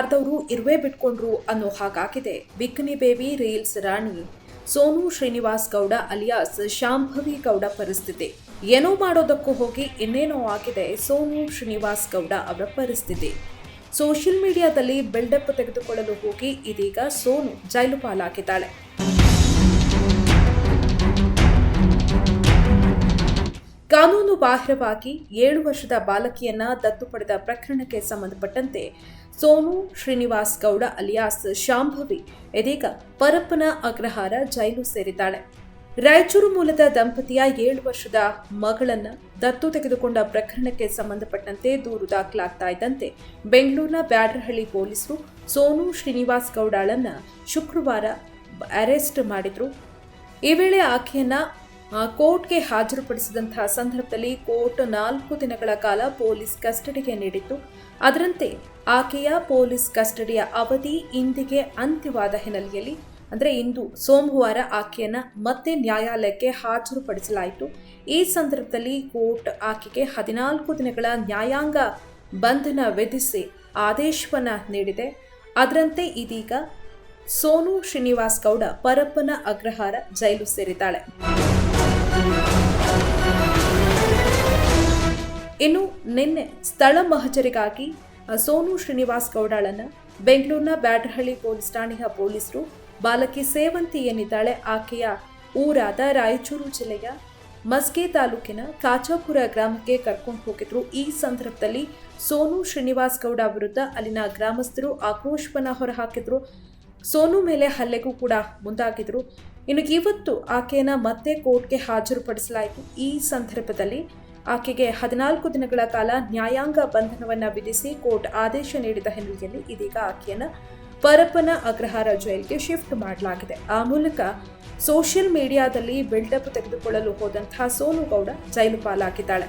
ಬಾರ್ದವರು ಇರುವೆ ಬಿಟ್ಕೊಂಡ್ರು ಅನ್ನೋ ಹಾಗಾಗಿದೆ. Bikini baby reels Rani. Sonu Srinivas Gowda alias Shambhavi Gowda ಪರಿಸ್ಥಿತಿ. ಏನೋ ಮಾಡೋದಕ್ಕೂ ಹೋಗಿ ಇನ್ನೇನೋ ಆಗಿದೆ ಸೋನು ಶ್ರೀನಿವಾಸ್ ಗೌಡ ಅವರ ಪರಿಸ್ಥಿತಿ. ಸೋಷಿಯಲ್ ಮೀಡಿಯಾದಲ್ಲಿ ಬಿಲ್ಡಪ್ ತೆಗೆದುಕೊಳ್ಳಲು ಹೋಗಿ ಇದೀಗ ಸೋನು ಜೈಲು ಪಾಲಾಗಿದ್ದಾಳೆ. ಕಾನೂನು ಬಾಹಿರವಾಗಿ ಏಳು ವರ್ಷದ ಬಾಲಕಿಯನ್ನ ದತ್ತು ಪಡೆದ ಪ್ರಕರಣಕ್ಕೆ ಸಂಬಂಧಪಟ್ಟಂತೆ ಸೋನು ಶ್ರೀನಿವಾಸ್ ಗೌಡ ಅಲಿಯಾಸ್ ಶಾಂಭವಿ ಇದೀಗ ಪರಪ್ಪನ ಅಗ್ರಹಾರ ಜೈಲು ಸೇರಿದ್ದಾಳೆ. ರಾಯಚೂರು ಮೂಲದ ದಂಪತಿಯ ಏಳು ವರ್ಷದ ಮಗಳನ್ನ ದತ್ತು ತೆಗೆದುಕೊಂಡ ಪ್ರಕರಣಕ್ಕೆ ಸಂಬಂಧಪಟ್ಟಂತೆ ದೂರು ದಾಖಲಾಗ್ತಾ ಇದ್ದಂತೆ ಬೆಂಗಳೂರಿನ ಬ್ಯಾಡ್ರಹಳ್ಳಿ ಪೊಲೀಸರು ಸೋನು ಶ್ರೀನಿವಾಸ್ ಗೌಡಳನ್ನ ಶುಕ್ರವಾರ ಅರೆಸ್ಟ್ ಮಾಡಿದ್ರು. ಈ ವೇಳೆ ಆಕೆಯನ್ನ ಕೋರ್ಟ್ಗೆ ಹಾಜರುಪಡಿಸಿದಂತಹ ಸಂದರ್ಭದಲ್ಲಿ ಕೋರ್ಟ್ ನಾಲ್ಕು ದಿನಗಳ ಕಾಲ ಪೊಲೀಸ್ ಕಸ್ಟಡಿಗೆ ನೀಡಿತ್ತು. ಅದರಂತೆ ಆಕೆಯ ಪೊಲೀಸ್ ಕಸ್ಟಡಿಯ ಅವಧಿ ಇಂದಿಗೆ ಅಂತ್ಯವಾದ ಹಿನ್ನೆಲೆಯಲ್ಲಿ, ಅಂದರೆ ಇಂದು ಸೋಮವಾರ ಆಕೆಯನ್ನು ಮತ್ತೆ ನ್ಯಾಯಾಲಯಕ್ಕೆ ಹಾಜರುಪಡಿಸಲಾಯಿತು. ಈ ಸಂದರ್ಭದಲ್ಲಿ ಕೋರ್ಟ್ ಆಕೆಗೆ ಹದಿನಾಲ್ಕು ದಿನಗಳ ನ್ಯಾಯಾಂಗ ಬಂಧನ ವಿಧಿಸಿ ಆದೇಶವನ್ನು ನೀಡಿದೆ. ಅದರಂತೆ ಇದೀಗ ಸೋನು ಶ್ರೀನಿವಾಸ್ ಗೌಡ ಪರಪ್ಪನ ಅಗ್ರಹಾರ ಜೈಲು ಸೇರಿದ್ದಾಳೆ. ಇನ್ನು ನಿನ್ನೆ ಸ್ಥಳ ಮಹಜರಿಗಾಗಿ ಸೋನು ಶ್ರೀನಿವಾಸ್ ಗೌಡಾಳನ್ನು ಬೆಂಗಳೂರಿನ ಬ್ಯಾಡ್ರಹಳ್ಳಿ ಪೊಲೀಸ್ ಠಾಣೆಯ ಪೊಲೀಸರು ಬಾಲಕಿ ಸೇವಂತಿ ಏನಿದ್ದಾಳೆ ಆಕೆಯ ಊರಾದ ರಾಯಚೂರು ಜಿಲ್ಲೆಯ ಮಸ್ಗೆ ತಾಲೂಕಿನ ಕಾಚಾಪುರ ಗ್ರಾಮಕ್ಕೆ ಕರ್ಕೊಂಡು ಹೋಗಿದ್ರು. ಈ ಸಂದರ್ಭದಲ್ಲಿ ಸೋನು ಶ್ರೀನಿವಾಸ್ ಗೌಡ ವಿರುದ್ಧ ಅಲ್ಲಿನ ಗ್ರಾಮಸ್ಥರು ಆಕ್ರೋಶವನ್ನು ಹೊರಹಾಕಿದ್ರು. ಸೋನು ಮೇಲೆ ಹಲ್ಲೆಗೂ ಕೂಡ ಮುಂದಾಗಿದ್ರು. ಇನ್ನು ಇವತ್ತು ಆಕೆಯನ್ನು ಮತ್ತೆ ಕೋರ್ಟ್ಗೆ ಹಾಜರುಪಡಿಸಲಾಯಿತು. ಈ ಸಂದರ್ಭದಲ್ಲಿ ಆಕೆಗೆ ಹದಿನಾಲ್ಕು ದಿನಗಳ ಕಾಲ ನ್ಯಾಯಾಂಗ ಬಂಧನವನ್ನು ವಿಧಿಸಿ ಕೋರ್ಟ್ ಆದೇಶ ನೀಡಿದ ಹಿನ್ನೆಲೆಯಲ್ಲಿ ಇದೀಗ ಆಕೆಯನ್ನು ಪರಪ್ಪನ ಅಗ್ರಹಾರ ಜೈಲ್ಗೆ ಶಿಫ್ಟ್ ಮಾಡಲಾಗಿದೆ. ಆ ಮೂಲಕ ಸೋಷಿಯಲ್ ಮೀಡಿಯಾದಲ್ಲಿ ಬಿಲ್ಡಪ್ ತೆಗೆದುಕೊಳ್ಳಲು ಹೋದಂತಹ ಸೋನು ಗೌಡ ಜೈಲು ಪಾಲಾಗಿದ್ದಾಳೆ.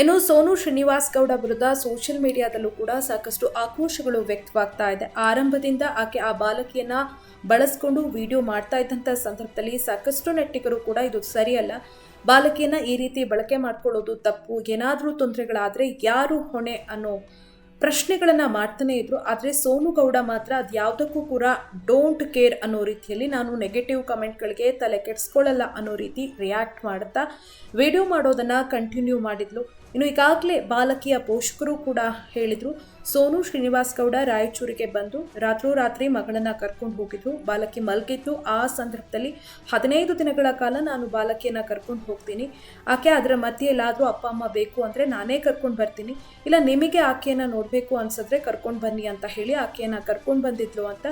ಇನ್ನು ಸೋನು ಶ್ರೀನಿವಾಸ್ ಗೌಡ ವಿರುದ್ಧ ಸೋಷಿಯಲ್ ಮೀಡಿಯಾದಲ್ಲೂ ಕೂಡ ಸಾಕಷ್ಟು ಆಕ್ರೋಶಗಳು ವ್ಯಕ್ತವಾಗ್ತಾ ಇದೆ. ಆರಂಭದಿಂದ ಆಕೆ ಆ ಬಾಲಕಿಯನ್ನ ಬಳಸ್ಕೊಂಡು ವಿಡಿಯೋ ಮಾಡ್ತಾ ಇದ್ದಂಥ ಸಂದರ್ಭದಲ್ಲಿ ಸಾಕಷ್ಟು ನೆಟ್ಟಿಗರು ಕೂಡ ಇದು ಸರಿಯಲ್ಲ. ಬಾಲಕಿಯನ್ನ ಈ ರೀತಿ ಬಳಕೆ ಮಾಡ್ಕೊಳ್ಳೋದು ತಪ್ಪು. ಏನಾದರೂ ತೊಂದರೆಗಳಾದರೆ ಯಾರು ಹೊಣೆ ಅನ್ನೋ ಪ್ರಶ್ನೆಗಳನ್ನ ಮಾಡ್ತಾನೆ ಇದ್ರು. ಆದರೆ ಸೋನು ಗೌಡ ಮಾತ್ರ ಅದು ಯಾವುದಕ್ಕೂ ಕೂಡ ಡೋಂಟ್ ಕೇರ್ ಅನ್ನೋ ರೀತಿಯಲ್ಲಿ ನಾನು ನೆಗೆಟಿವ್ ಕಮೆಂಟ್ಗಳಿಗೆ ತಲೆ ಕೆಡಿಸ್ಕೊಳ್ಳಲ್ಲ ಅನ್ನೋ ರೀತಿ ರಿಯಾಕ್ಟ್ ಮಾಡ್ತಾ ವಿಡಿಯೋ ಮಾಡೋದನ್ನು ಕಂಟಿನ್ಯೂ ಮಾಡಿದ್ಲು. ಇನ್ನು ಈಗಾಗಲೇ ಬಾಲಕಿಯ ಪೋಷಕರು ಕೂಡ ಹೇಳಿದ್ರು. ಸೋನು ಶ್ರೀನಿವಾಸ್ ಗೌಡ ರಾಯಚೂರಿಗೆ ಬಂದು ರಾತ್ರೋರಾತ್ರಿ ಮಗಳನ್ನ ಕರ್ಕೊಂಡು ಹೋಗಿದ್ರು ಬಾಲಕಿ ಮಲಗಿದ್ದು, ಆ ಸಂದರ್ಭದಲ್ಲಿ ಹದಿನೈದು ದಿನಗಳ ಕಾಲ ನಾನು ಬಾಲಕಿಯನ್ನ ಕರ್ಕೊಂಡು ಹೋಗ್ತೀನಿ. ಆಕೆ ಅದರ ಮಧ್ಯೆಲ್ಲಾದರೂ ಅಪ್ಪ, ಅಮ್ಮ ಬೇಕು ಅಂದರೆ ನಾನೇ ಕರ್ಕೊಂಡು ಬರ್ತೀನಿ. ಇಲ್ಲ ನಿಮಗೆ ಆಕೆಯನ್ನು ನೋಡಬೇಕು ಅನ್ಸಿದ್ರೆ ಕರ್ಕೊಂಡು ಬನ್ನಿ ಅಂತ ಹೇಳಿ ಆಕೆಯನ್ನು ಕರ್ಕೊಂಡು ಬಂದಿದ್ಲು ಅಂತ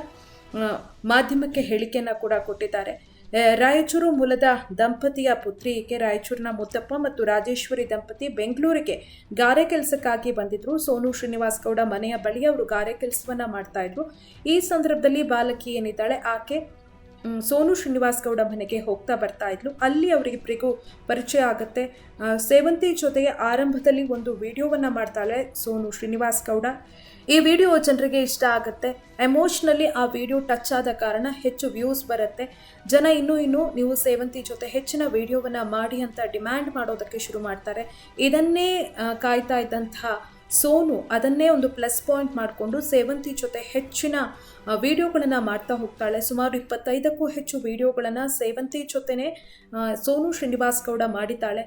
ಮಾಧ್ಯಮಕ್ಕೆ ಹೇಳಿಕೆಯನ್ನು ಕೂಡ ಕೊಟ್ಟಿದ್ದಾರೆ. ರಾಯಚೂರು ಮೂಲದ ದಂಪತಿಯ ಪುತ್ರಿ ಕೆ. ರಾಯಚೂರಿನ ಮುತ್ತಪ್ಪ ಮತ್ತು ರಾಜೇಶ್ವರಿ ದಂಪತಿ ಬೆಂಗಳೂರಿಗೆ ಗಾರೆ ಕೆಲಸಕ್ಕಾಗಿ ಬಂದಿದ್ರು. ಸೋನು ಶ್ರೀನಿವಾಸ್ ಗೌಡ ಮನೆಯ ಬಳಿ ಅವರು ಗಾರೆ ಕೆಲಸವನ್ನ ಮಾಡ್ತಾ ಇದ್ರು. ಈ ಸಂದರ್ಭದಲ್ಲಿ ಬಾಲಕಿ ಏನಿದ್ದಾಳೆ? ಆಕೆ ಸೋನು ಶ್ರೀನಿವಾಸ್ ಗೌಡ ಮನೆಗೆ ಹೋಗ್ತಾ ಬರ್ತಾ ಇದ್ಲು. ಅಲ್ಲಿ ಅವರಿಬ್ಬರಿಗೂ ಪರಿಚಯ ಆಗುತ್ತೆ. ಸೇವಂತಿ ಜೊತೆಗೆ ಆರಂಭದಲ್ಲಿ ಒಂದು ವಿಡಿಯೋವನ್ನು ಮಾಡ್ತಾಳೆ ಸೋನು ಶ್ರೀನಿವಾಸ್ ಗೌಡ. ಈ ವಿಡಿಯೋ ಜನರಿಗೆ ಇಷ್ಟ ಆಗುತ್ತೆ. ಎಮೋಷ್ನಲಿ ಆ ವಿಡಿಯೋ ಟಚ್ ಆದ ಕಾರಣ ಹೆಚ್ಚು ವ್ಯೂಸ್ ಬರುತ್ತೆ. ಜನ ಇನ್ನೂ ಇನ್ನೂ ನೀವು ಸೇವಂತಿ ಜೊತೆ ಹೆಚ್ಚಿನ ವಿಡಿಯೋವನ್ನು ಮಾಡಿ ಅಂತ ಡಿಮ್ಯಾಂಡ್ ಮಾಡೋದಕ್ಕೆ ಶುರು ಮಾಡ್ತಾರೆ. ಇದನ್ನೇ ಕಾಯ್ತಾ ಇದ್ದಂತಹ ಸೋನು ಅದನ್ನೇ ಒಂದು ಪ್ಲಸ್ ಪಾಯಿಂಟ್ ಮಾಡಿಕೊಂಡು ಸೇವಂತಿ ಜೊತೆ ಹೆಚ್ಚಿನ ವಿಡಿಯೋಗಳನ್ನು ಮಾಡ್ತಾ ಹೋಗ್ತಾಳೆ. ಸುಮಾರು ಇಪ್ಪತ್ತೈದಕ್ಕೂ ಹೆಚ್ಚು ವಿಡಿಯೋಗಳನ್ನು ಸೇವಂತಿ ಜೊತೆನೇ ಸೋನು ಶ್ರೀನಿವಾಸ್ ಗೌಡ ಮಾಡಿದ್ದಾಳೆ.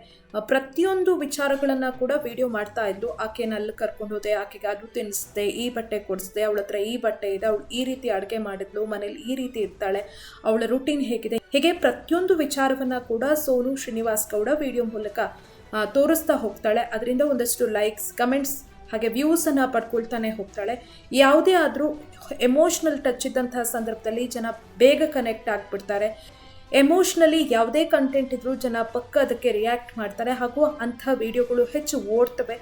ಪ್ರತಿಯೊಂದು ವಿಚಾರಗಳನ್ನು ಕೂಡ ವಿಡಿಯೋ ಮಾಡ್ತಾ ಇದ್ದು ಆಕೆನ ಅಲ್ಲಿ ಕರ್ಕೊಂಡು ಹೋದೆ. ಆಕೆಗೆ ಅದು ತಿನ್ನಿಸ್ದೆ, ಈ ಬಟ್ಟೆ ಕೊಡಿಸ್ದೆ, ಅವಳ ಹತ್ರ ಈ ಬಟ್ಟೆ ಇದೆ, ಅವಳು ಈ ರೀತಿ ಅಡುಗೆ ಮಾಡಿದ್ಲು, ಮನೇಲಿ ಈ ರೀತಿ ಇರ್ತಾಳೆ, ಅವಳ ರುಟೀನ್ ಹೇಗಿದೆ. ಹೀಗೆ ಪ್ರತಿಯೊಂದು ವಿಚಾರವನ್ನು ಕೂಡ ಸೋನು ಶ್ರೀನಿವಾಸ್ ಗೌಡ ವಿಡಿಯೋ ಮೂಲಕ ತೋರಿಸ್ತಾ ಹೋಗ್ತಾಳೆ. ಅದರಿಂದ ಒಂದಷ್ಟು ಲೈಕ್ಸ್ ಕಮೆಂಟ್ಸ್ ಹಾಗೆ ವ್ಯೂಸನ್ನು ಪಡ್ಕೊಳ್ತಾನೆ ಹೋಗ್ತಾಳೆ. ಯಾವುದೇ ಆದರೂ ಎಮೋಷ್ನಲ್ ಟಚ್ ಇದ್ದಂತಹ ಸಂದರ್ಭದಲ್ಲಿ ಜನ ಬೇಗ ಕನೆಕ್ಟ್ ಆಗಿಬಿಡ್ತಾರೆ. ಎಮೋಷ್ನಲಿ ಯಾವುದೇ ಕಂಟೆಂಟ್ ಇದ್ರೂ ಜನ ಪಕ್ಕ ಅದಕ್ಕೆ ರಿಯಾಕ್ಟ್ ಮಾಡ್ತಾರೆ. ಹಾಗೂ ಅಂಥ ವಿಡಿಯೋಗಳು ಹೆಚ್ಚು ಓಡ್ತವೆ.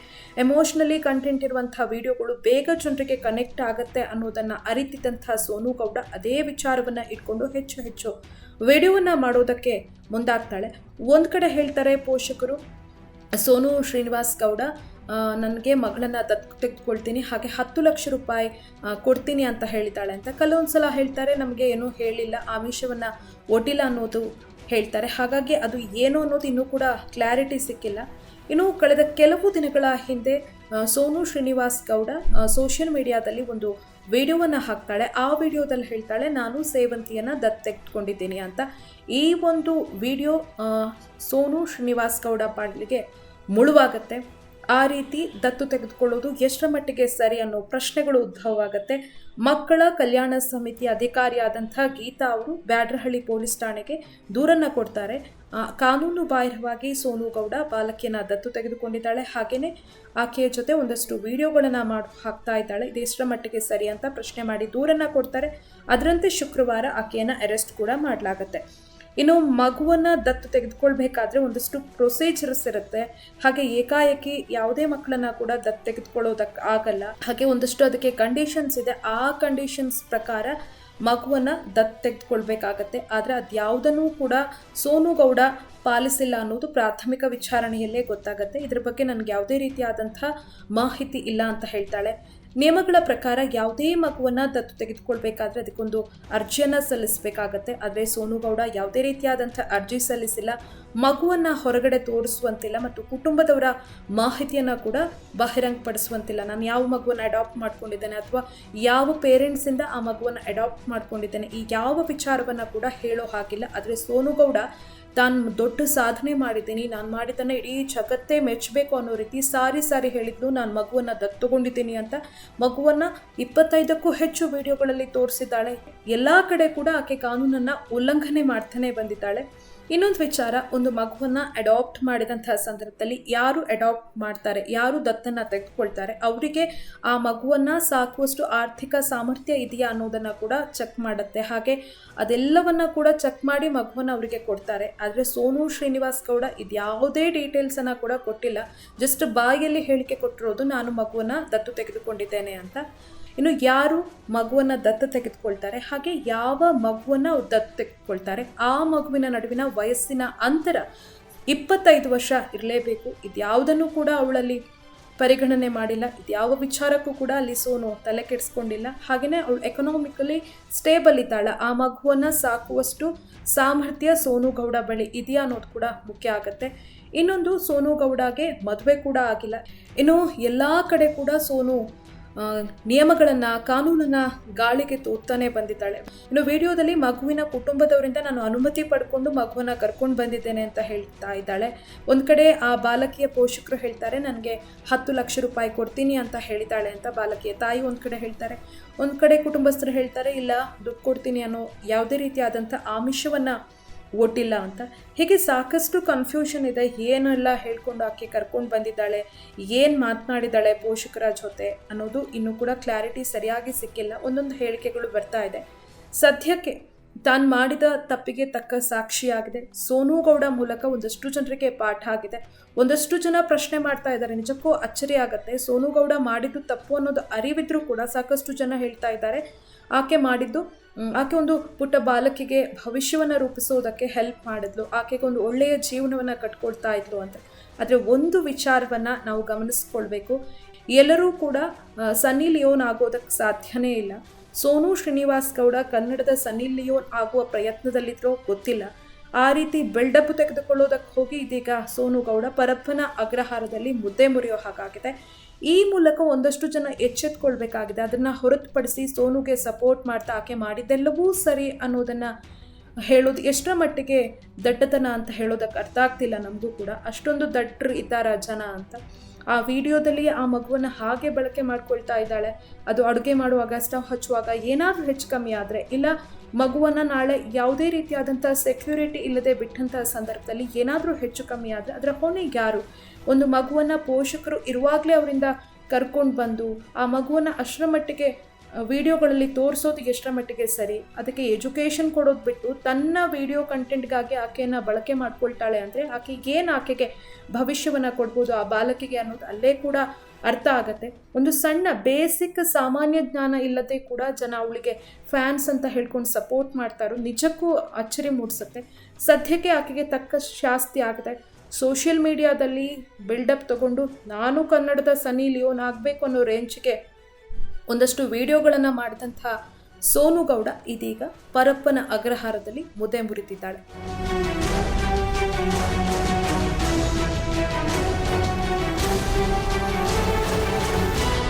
ಎಮೋಷ್ನಲಿ ಕಂಟೆಂಟ್ ಇರುವಂಥ ವಿಡಿಯೋಗಳು ಬೇಗ ಜನರಿಗೆ ಕನೆಕ್ಟ್ ಆಗುತ್ತೆ ಅನ್ನೋದನ್ನು ಅರಿತಿದ್ದಂಥ ಸೋನು ಗೌಡ ಅದೇ ವಿಚಾರವನ್ನು ಇಟ್ಕೊಂಡು ಹೆಚ್ಚು ಹೆಚ್ಚು ವಿಡಿಯೋವನ್ನು ಮಾಡೋದಕ್ಕೆ ಮುಂದಾಗ್ತಾಳೆ. ಒಂದು ಕಡೆ ಹೇಳ್ತಾರೆ ಪೋಷಕರು, ಸೋನು ಶ್ರೀನಿವಾಸ್ ಗೌಡ ನನಗೆ ಮಗಳನ್ನ ದತ್ತು ತೆಗೆದುಕೊಳ್ತೀನಿ. ಹಾಗೆ ಹತ್ತು ಲಕ್ಷ ರೂಪಾಯಿ ಕೊಡ್ತೀನಿ ಅಂತ ಹೇಳ್ತಾಳೆ ಅಂತ ಕೆಲವೊಂದು ಸಲ ಹೇಳ್ತಾರೆ. ನಮಗೆ ಏನೂ ಹೇಳಿಲ್ಲ. ಆಮಿಷವನ್ನು ಒಡ್ಡಿಲ್ಲ ಅನ್ನೋದು ಹೇಳ್ತಾರೆ. ಹಾಗಾಗಿ ಅದು ಏನು ಅನ್ನೋದು ಇನ್ನೂ ಕೂಡ ಕ್ಲಾರಿಟಿ ಸಿಕ್ಕಿಲ್ಲ. ಇನ್ನು ಕಳೆದ ಕೆಲವು ದಿನಗಳ ಹಿಂದೆ ಸೋನು ಶ್ರೀನಿವಾಸ್ ಗೌಡ ಸೋಷಿಯಲ್ ಮೀಡಿಯಾದಲ್ಲಿ ಒಂದು ವಿಡಿಯೋವನ್ನು ಹಾಕ್ತಾಳೆ. ಆ ವಿಡಿಯೋದಲ್ಲಿ ಹೇಳ್ತಾಳೆ, ನಾನು ಸೇವಂತಿಯನ್ನು ದತ್ತೆಗೆದುಕೊಂಡಿದ್ದೀನಿ ಅಂತ. ಈ ಒಂದು ವಿಡಿಯೋ ಸೋನು ಶ್ರೀನಿವಾಸ್ ಗೌಡ ಪಾಡಲಿಗೆ ಮುಳುವಾಗತ್ತೆ. ಆ ರೀತಿ ದತ್ತು ತೆಗೆದುಕೊಳ್ಳೋದು ಎಷ್ಟರ ಮಟ್ಟಿಗೆ ಸರಿ ಅನ್ನೋ ಪ್ರಶ್ನೆಗಳು ಉದ್ಭವವಾಗುತ್ತೆ. ಮಕ್ಕಳ ಕಲ್ಯಾಣ ಸಮಿತಿ ಅಧಿಕಾರಿಯಾದಂಥ ಗೀತಾ ಅವರು ಬ್ಯಾಡ್ರಹಳ್ಳಿ ಪೊಲೀಸ್ ಠಾಣೆಗೆ ದೂರನ್ನು ಕೊಡ್ತಾರೆ. ಕಾನೂನು ಬಾಹಿರವಾಗಿ ಸೋನು ಗೌಡ ಬಾಲಕಿಯನ್ನ ದತ್ತು ತೆಗೆದುಕೊಂಡಿದ್ದಾಳೆ. ಹಾಗೆಯೇ ಆಕೆಯ ಜೊತೆ ಒಂದಷ್ಟು ವಿಡಿಯೋಗಳನ್ನು ಮಾಡಿ, ಹಾಕ್ತಾ ಇದ್ದಾಳೆ. ಇದು ಎಷ್ಟರ ಮಟ್ಟಿಗೆ ಸರಿ ಅಂತ ಪ್ರಶ್ನೆ ಮಾಡಿ ದೂರನ್ನು ಕೊಡ್ತಾರೆ. ಅದರಂತೆ ಶುಕ್ರವಾರ ಆಕೆಯನ್ನು ಅರೆಸ್ಟ್ ಕೂಡ ಮಾಡಲಾಗುತ್ತೆ. ಇನ್ನು ಮಗುವನ್ನ ದತ್ತು ತೆಗೆದುಕೊಳ್ಬೇಕಾದ್ರೆ ಒಂದಷ್ಟು ಪ್ರೊಸೀಜರ್ಸ್ ಇರುತ್ತೆ. ಹಾಗೆ ಏಕಾಏಕಿ ಯಾವುದೇ ಮಕ್ಕಳನ್ನ ಕೂಡ ದತ್ತು ತೆಗೆದುಕೊಳ್ಳೋದಕ್ಕೆ ಆಗಲ್ಲ. ಹಾಗೆ ಒಂದಷ್ಟು ಅದಕ್ಕೆ ಕಂಡೀಷನ್ಸ್ ಇದೆ. ಆ ಕಂಡೀಷನ್ಸ್ ಪ್ರಕಾರ ಮಗುವನ್ನ ದತ್ತು ತೆಗೆದುಕೊಳ್ಬೇಕಾಗತ್ತೆ. ಆದರೆ ಅದ್ಯಾವುದನ್ನು ಕೂಡ ಸೋನು ಗೌಡ ಪಾಲಿಸಿಲ್ಲ ಅನ್ನೋದು ಪ್ರಾಥಮಿಕ ವಿಚಾರಣೆಯಲ್ಲೇ ಗೊತ್ತಾಗುತ್ತೆ. ಇದ್ರ ಬಗ್ಗೆ ನನಗೆ ಯಾವುದೇ ರೀತಿಯಾದಂಥ ಮಾಹಿತಿ ಇಲ್ಲ ಅಂತ ಹೇಳ್ತಾಳೆ. ನಿಯಮಗಳ ಪ್ರಕಾರ ಯಾವುದೇ ಮಗುವನ್ನು ದತ್ತು ತೆಗೆದುಕೊಳ್ಬೇಕಾದ್ರೆ ಅದಕ್ಕೊಂದು ಅರ್ಜಿಯನ್ನು ಸಲ್ಲಿಸಬೇಕಾಗತ್ತೆ. ಆದರೆ ಸೋನು ಗೌಡ ಯಾವುದೇ ರೀತಿಯಾದಂಥ ಅರ್ಜಿ ಸಲ್ಲಿಸಿಲ್ಲ. ಮಗುವನ್ನು ಹೊರಗಡೆ ತೋರಿಸುವಂತಿಲ್ಲ ಮತ್ತು ಕುಟುಂಬದವರ ಮಾಹಿತಿಯನ್ನು ಕೂಡ ಬಹಿರಂಗಪಡಿಸುವಂತಿಲ್ಲ. ನಾನು ಯಾವ ಮಗುವನ್ನು ಅಡಾಪ್ಟ್ ಮಾಡ್ಕೊಂಡಿದ್ದೇನೆ ಅಥವಾ ಯಾವ ಪೇರೆಂಟ್ಸಿಂದ ಆ ಮಗುವನ್ನು ಅಡಾಪ್ಟ್ ಮಾಡ್ಕೊಂಡಿದ್ದೇನೆ ಈ ಯಾವ ವಿಚಾರವನ್ನು ಕೂಡ ಹೇಳೋ ಹಾಗಿಲ್ಲ. ಆದರೆ ಸೋನು ಗೌಡ ತಾನು ದೊಡ್ಡ ಸಾಧನೆ ಮಾಡಿದ್ದೀನಿ. ನಾನು ಮಾಡಿದ್ದನ್ನು ಇಡೀ ಜಗತ್ತೇ ಮೆಚ್ಚಬೇಕು ಅನ್ನೋ ರೀತಿ ಸಾರಿ ಸಾರಿ ಹೇಳಿದ್ದು ನಾನು ಮಗುವನ್ನು ದತ್ತುಗೊಂಡಿದ್ದೀನಿ ಅಂತ ಮಗುವನ್ನು ಇಪ್ಪತ್ತೈದಕ್ಕೂ ಹೆಚ್ಚು ವಿಡಿಯೋಗಳಲ್ಲಿ ತೋರಿಸಿದ್ದಾಳೆ. ಎಲ್ಲ ಕಡೆ ಕೂಡ ಆಕೆ ಕಾನೂನನ್ನು ಉಲ್ಲಂಘನೆ ಮಾಡ್ತಾನೆ ಬಂದಿದ್ದಾಳೆ. ಇನ್ನೊಂದು ವಿಚಾರ, ಒಂದು ಮಗುವನ್ನು ಅಡಾಪ್ಟ್ ಮಾಡಿದಂತಹ ಸಂದರ್ಭದಲ್ಲಿ ಯಾರು ಅಡಾಪ್ಟ್ ಮಾಡ್ತಾರೆ, ಯಾರು ದತ್ತನ್ನು ತೆಗೆದುಕೊಳ್ತಾರೆ, ಅವರಿಗೆ ಆ ಮಗುವನ್ನು ಸಾಕುವಷ್ಟು ಆರ್ಥಿಕ ಸಾಮರ್ಥ್ಯ ಇದೆಯಾ ಅನ್ನೋದನ್ನು ಕೂಡ ಚೆಕ್ ಮಾಡುತ್ತೆ. ಹಾಗೆ ಅದೆಲ್ಲವನ್ನ ಕೂಡ ಚೆಕ್ ಮಾಡಿ ಮಗುವನ್ನು ಅವರಿಗೆ ಕೊಡ್ತಾರೆ. ಆದರೆ ಸೋನು ಶ್ರೀನಿವಾಸ್ ಗೌಡ ಇದ್ಯಾವುದೇ ಡೀಟೇಲ್ಸನ್ನು ಕೂಡ ಕೊಟ್ಟಿಲ್ಲ. ಜಸ್ಟ್ ಬಾಯಲ್ಲಿ ಹೇಳಿಕೆ ಕೊಟ್ಟಿರೋದು, ನಾನು ಮಗುವನ್ನು ದತ್ತು ತೆಗೆದುಕೊಂಡಿದ್ದೇನೆ ಅಂತ. ಇನ್ನು ಯಾರು ಮಗುವನ್ನು ದತ್ತು ತೆಗೆದುಕೊಳ್ತಾರೆ, ಹಾಗೆ ಯಾವ ಮಗುವನ್ನು ದತ್ತು ತೆಗೆದುಕೊಳ್ತಾರೆ, ಆ ಮಗುವಿನ ನಡುವಿನ ವಯಸ್ಸಿನ ಅಂತರ ಇಪ್ಪತ್ತೈದು ವರ್ಷ ಇರಲೇಬೇಕು. ಇದ್ಯಾವುದನ್ನು ಕೂಡ ಅವಳಲ್ಲಿ ಪರಿಗಣನೆ ಮಾಡಿಲ್ಲ, ಇದ್ಯಾವ ವಿಚಾರಕ್ಕೂ ಕೂಡ ಅಲ್ಲಿ ಸೋನು ತಲೆ ಕೆಡಿಸ್ಕೊಂಡಿಲ್ಲ. ಹಾಗೆಯೇ ಅವಳು ಎಕನಾಮಿಕಲಿ ಸ್ಟೇಬಲ್ ಇದ್ದಾಳ. ಆ ಮಗುವನ್ನು ಸಾಕುವಷ್ಟು ಸಾಮರ್ಥ್ಯ ಸೋನು ಗೌಡ ಬಳಿ ಇದೆಯಾ ಅನ್ನೋದು ಕೂಡ ಮುಖ್ಯ ಆಗುತ್ತೆ. ಇನ್ನೊಂದು ಸೋನು ಗೌಡಗೆ ಮದುವೆ ಕೂಡ ಆಗಿಲ್ಲ. ಇನ್ನು ಎಲ್ಲ ಕಡೆ ಕೂಡ ಸೋನು ನಿಯಮಗಳನ್ನ, ಕಾನೂನನ್ನ ಗಾಳಿಗೆ ತೋರ್ತಾನೆ ಬಂದಿದ್ದಾಳೆ. ಇನ್ನು ವಿಡಿಯೋದಲ್ಲಿ ಮಗುವಿನ ಕುಟುಂಬದವರಿಂದ ನಾನು ಅನುಮತಿ ಪಡ್ಕೊಂಡು ಮಗುವನ್ನ ಕರ್ಕೊಂಡು ಬಂದಿದ್ದೇನೆ ಅಂತ ಹೇಳ್ತಾ ಇದ್ದಾಳೆ. ಒಂದ್ ಕಡೆ ಆ ಬಾಲಕಿಯ ಪೋಷಕರು ಹೇಳ್ತಾರೆ, ನನಗೆ ಹತ್ತು ಲಕ್ಷ ರೂಪಾಯಿ ಕೊಡ್ತೀನಿ ಅಂತ ಹೇಳಿದ್ದಾಳೆ ಅಂತ ಬಾಲಕಿಯ ತಾಯಿ ಒಂದ್ ಕಡೆ ಹೇಳ್ತಾರೆ. ಒಂದ್ ಕಡೆ ಕುಟುಂಬಸ್ಥರು ಹೇಳ್ತಾರೆ, ಇಲ್ಲ, ದುಡ್ಡು ಕೊಡ್ತೀನಿ ಅನ್ನೋ ಯಾವುದೇ ರೀತಿಯಾದಂಥ ಆಮಿಷವನ್ನ ಒಡ್ಡಿಲ್ಲ ಅಂತ. ಹೀಗೆ ಸಾಕಷ್ಟು ಕನ್ಫ್ಯೂಷನ್ ಇದೆ. ಏನೆಲ್ಲ ಹೇಳ್ಕೊಂಡು ಆಕೆ ಕರ್ಕೊಂಡು ಬಂದಿದ್ದಾಳೆ? ಏನು ಮಾತನಾಡಿದ್ದಾಳೆ ಪೋಷಕರ ಜೊತೆ ಅನ್ನೋದು ಇನ್ನೂ ಕೂಡ ಕ್ಲಾರಿಟಿ ಸರಿಯಾಗಿ ಸಿಕ್ಕಿಲ್ಲ. ಒಂದೊಂದು ಹೇಳಿಕೆಗಳು ಬರ್ತಾ ಇದೆ. ಸದ್ಯಕ್ಕೆ ತಾನು ಮಾಡಿದ ತಪ್ಪಿಗೆ ತಕ್ಕ ಸಾಕ್ಷಿಯಾಗಿದೆ. ಸೋನು ಗೌಡ ಮೂಲಕ ಒಂದಷ್ಟು ಜನರಿಗೆ ಪಾಠ ಆಗಿದೆ. ಒಂದಷ್ಟು ಜನ ಪ್ರಶ್ನೆ ಮಾಡ್ತಾ ಇದ್ದಾರೆ. ನಿಜಕ್ಕೂ ಅಚ್ಚರಿ ಆಗುತ್ತೆ. ಸೋನು ಗೌಡ ಮಾಡಿದ್ದು ತಪ್ಪು ಅನ್ನೋದು ಅರಿವಿದ್ರೂ ಕೂಡ ಸಾಕಷ್ಟು ಜನ ಹೇಳ್ತಾ ಇದ್ದಾರೆ. ಆಕೆ ಮಾಡಿದ್ದು ಆಕೆ ಒಂದು ಪುಟ್ಟ ಬಾಲಕಿಗೆ ಭವಿಷ್ಯವನ್ನು ರೂಪಿಸೋದಕ್ಕೆ ಹೆಲ್ಪ್ ಮಾಡಿದ್ಲು. ಆಕೆಗೆ ಒಂದು ಒಳ್ಳೆಯ ಜೀವನವನ್ನು ಕಟ್ಕೊಳ್ತಾ ಇದ್ಲು ಅಂತ. ಆದರೆ ಒಂದು ವಿಚಾರವನ್ನು ನಾವು ಗಮನಿಸ್ಕೊಳ್ಬೇಕು. ಎಲ್ಲರೂ ಕೂಡ ಸನ್ನಿ ಲಿಯೋನ್ ಆಗೋದಕ್ಕೆ ಸಾಧ್ಯನೇ ಇಲ್ಲ. ಸೋನು ಶ್ರೀನಿವಾಸ್ ಗೌಡ ಕನ್ನಡದ ಸನ್ನಿ ಲಿಯೋನ್ ಆಗುವ ಪ್ರಯತ್ನದಲ್ಲಿದ್ರೋ ಗೊತ್ತಿಲ್ಲ. ಆ ರೀತಿ ಬಿಲ್ಡಪ್ ತೆಗೆದುಕೊಳ್ಳೋದಕ್ಕೆ ಹೋಗಿ ಇದೀಗ ಸೋನು ಗೌಡ ಪರಪ್ಪನ ಅಗ್ರಹಾರದಲ್ಲಿ ಮುದ್ದೆ ಮುರಿಯೋ ಹಾಗಾಗಿದೆ. ಈ ಮೂಲಕ ಒಂದಷ್ಟು ಜನ ಎಚ್ಚೆತ್ಕೊಳ್ಬೇಕಾಗಿದೆ. ಅದನ್ನು ಹೊರತುಪಡಿಸಿ ಸೋನುಗೆ ಸಪೋರ್ಟ್ ಮಾಡ್ತಾ ಆಕೆ ಮಾಡಿದ್ದೆಲ್ಲವೂ ಸರಿ ಅನ್ನೋದನ್ನು ಹೇಳೋದು ಎಷ್ಟರ ಮಟ್ಟಿಗೆ ದಡ್ಡತನ ಅಂತ ಹೇಳೋದಕ್ಕೆ ಅರ್ಥ ಆಗ್ತಿಲ್ಲ ನಮಗೂ ಕೂಡ. ಅಷ್ಟೊಂದು ದಡ್ಡರು ಇದ್ದಾರ ಜನ ಅಂತ. ಆ ವಿಡಿಯೋದಲ್ಲಿ ಆ ಮಗುವನ್ನು ಹಾಗೆ ಬಳಕೆ ಮಾಡ್ಕೊಳ್ತಾ ಇದ್ದಾಳೆ. ಅದು ಅಡುಗೆ ಮಾಡುವಾಗ, ಸ್ಟವ್ ಹಚ್ಚುವಾಗ ಏನಾದರೂ ಹೆಚ್ಚು ಕಮ್ಮಿ ಆದರೆ, ಇಲ್ಲ ಮಗುವನ್ನು ನಾಳೆ ಯಾವುದೇ ರೀತಿಯಾದಂಥ ಸೆಕ್ಯೂರಿಟಿ ಇಲ್ಲದೆ ಬಿಟ್ಟಂಥ ಸಂದರ್ಭದಲ್ಲಿ ಏನಾದರೂ ಹೆಚ್ಚು ಕಮ್ಮಿ ಆದರೆ ಅದರ ಹೊಣೆ ಯಾರು? ಒಂದು ಮಗುವನ್ನು ಪೋಷಕರು ಇರುವಾಗಲೇ ಅವರಿಂದ ಕರ್ಕೊಂಡು ಬಂದು, ಆ ಮಗುವನ್ನು ಅಷ್ಟರ ಮಟ್ಟಿಗೆ ವಿಡಿಯೋಗಳಲ್ಲಿ ತೋರಿಸೋದು ಎಷ್ಟರ ಮಟ್ಟಿಗೆ ಸರಿ, ಅದಕ್ಕೆ ಎಜುಕೇಷನ್ ಕೊಡೋದು ಬಿಟ್ಟು ತನ್ನ ವಿಡಿಯೋ ಕಂಟೆಂಟ್ಗಾಗಿ ಆಕೆಯನ್ನು ಬಳಕೆ ಮಾಡ್ಕೊಳ್ತಾಳೆ ಅಂದರೆ ಆಕೆಗೆ ಏನು ಆಕೆಗೆ ಭವಿಷ್ಯವನ್ನು ಕೊಡ್ಬೋದು, ಆ ಬಾಲಕಿಗೆ ಅನ್ನೋದು ಅಲ್ಲೇ ಕೂಡ ಅರ್ಥ ಆಗತ್ತೆ. ಒಂದು ಸಣ್ಣ ಬೇಸಿಕ್ ಸಾಮಾನ್ಯ ಜ್ಞಾನ ಇಲ್ಲದೆ ಕೂಡ ಜನ ಅವಳಿಗೆ ಫ್ಯಾನ್ಸ್ ಅಂತ ಹೇಳ್ಕೊಂಡು ಸಪೋರ್ಟ್ ಮಾಡ್ತಾರೋ, ನಿಜಕ್ಕೂ ಅಚ್ಚರಿ ಮೂಡಿಸುತ್ತೆ. ಸದ್ಯಕ್ಕೆ ಆಕೆಗೆ ತಕ್ಕ ಶಾಸ್ತಿ ಆಗುತ್ತೆ. ಸೋಷಿಯಲ್ ಮೀಡಿಯಾದಲ್ಲಿ ಬಿಲ್ಡಪ್ ತಗೊಂಡು, ನಾನು ಕನ್ನಡದ ಸನಿ ಲಿಯೋನ್ ಆಗಬೇಕು ಅನ್ನೋ ರೇಂಜ್ಗೆ ಒಂದಷ್ಟು ವಿಡಿಯೋಗಳನ್ನು ಮಾಡಿದಂಥ ಸೋನು ಗೌಡ ಇದೀಗ ಪರಪ್ಪನ ಅಗ್ರಹಾರದಲ್ಲಿ ಮುದೆ ಮುರಿತಿದ್ದಾಳೆ